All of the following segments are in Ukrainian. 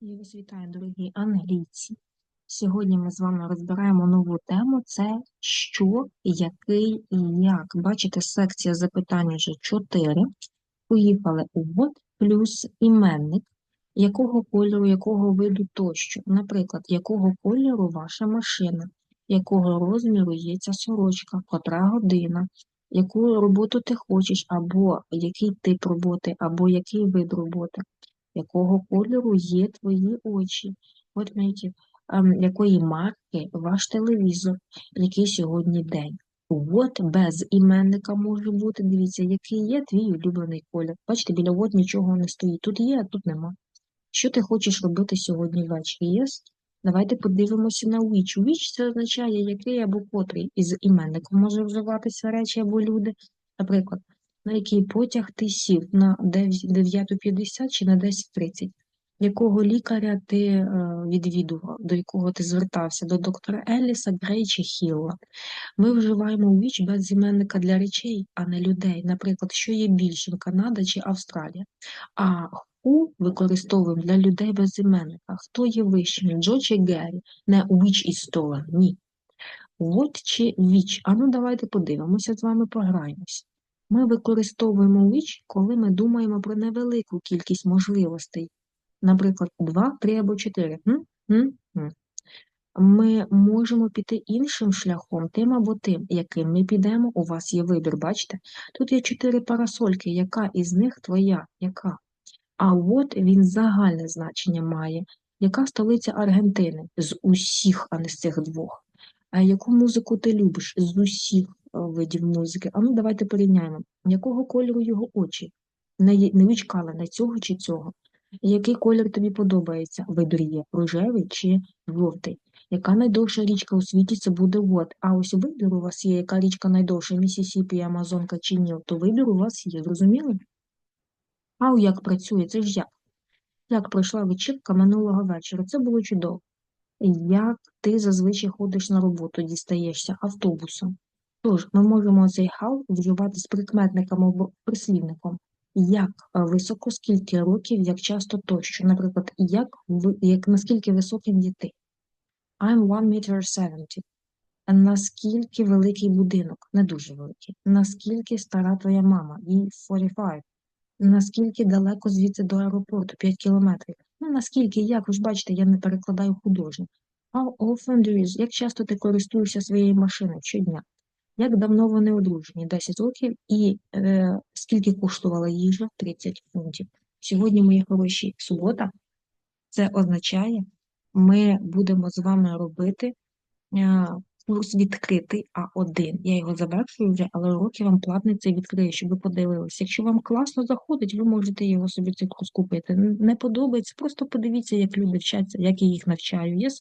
Я вас вітаю, дорогі англійці. Сьогодні ми з вами розбираємо нову тему: це що, який і як. Бачите, секція запитань вже 4. Поїхали у what плюс іменник, якого кольору, якого виду тощо. Наприклад, якого кольору ваша машина, якого розміру є ця сорочка, котра година, яку роботу ти хочеш, або який тип роботи, або який вид роботи якого кольору є твої очі, от які, ем, якої марки ваш телевізор, який сьогодні день. От без іменника може бути, дивіться, який є твій улюблений колір. Бачите, біля от нічого не стоїть. Тут є, а тут нема. Що ти хочеш робити сьогодні ввечері? Yes? Давайте подивимося на which. Which це означає, який або котрий із іменником може вживатися речі або люди. Наприклад, на який потяг ти сів на 9.50 чи на 10.30? Якого лікаря ти е, відвідував, до якого ти звертався? До доктора Еліса, Грей чи Хілла? Ми вживаємо which без іменника для речей, а не людей. Наприклад, що є більшим Канада чи Австралія? А who використовуємо для людей без іменника. Хто є вищим? Джо чи Геррі? Не which is taller, ні. What чи which? А ну давайте подивимося, з вами пограємося. Ми використовуємо which, коли ми думаємо про невелику кількість можливостей. Наприклад, 2, 3 або 4. М? М? М. Ми можемо піти іншим шляхом, тим або тим, яким ми підемо, у вас є вибір, бачите? Тут є чотири парасольки, яка із них твоя? Яка? А от він загальне значення має. Яка столиця Аргентини? З усіх, а не з цих двох. А яку музику ти любиш? З усіх видів музики. А ну давайте порівняємо. Якого кольору його очі? Не, не на цього чи цього. Який колір тобі подобається? Вибір є рожевий чи жовтий. Яка найдовша річка у світі це буде вот. А ось вибір у вас є, яка річка найдовша, Місісіпі, Амазонка чи Ніл, то вибір у вас є, зрозуміли? А як працює? Це ж як? Як пройшла вечірка минулого вечора? Це було чудово. Як ти зазвичай ходиш на роботу, дістаєшся автобусом? Тож, ми можемо цей how вживати з прикметником або прислівником. Як високо, скільки років, як часто тощо. Наприклад, як, як наскільки високим є ти? I'm 1 meter 70. Наскільки великий будинок? Не дуже великий. Наскільки стара твоя мама? Їй 45. Наскільки далеко звідси до аеропорту? 5 кілометрів. Ну, наскільки, як ви ж бачите, я не перекладаю художньо. How often do you, як часто ти користуєшся своєю машиною щодня? Як давно вони одружені? 10 років. І е, скільки коштувала їжа? 30 фунтів. Сьогодні, мої хороші, субота. Це означає, ми будемо з вами робити е, курс відкритий А1. Я його завершую вже, але уроки вам платний цей відкрию, щоб ви подивилися. Якщо вам класно заходить, ви можете його собі цей курс купити. Не подобається, просто подивіться, як люди вчаться, як я їх навчаю. Yes?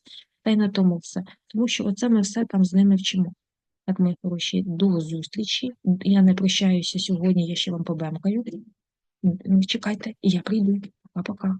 Та й на тому все. Тому що оце ми все там з ними вчимо. Так, мої хороші, до зустрічі. Я не прощаюся сьогодні, я ще вам побемкаю. Чекайте, і я прийду. Пока-пока.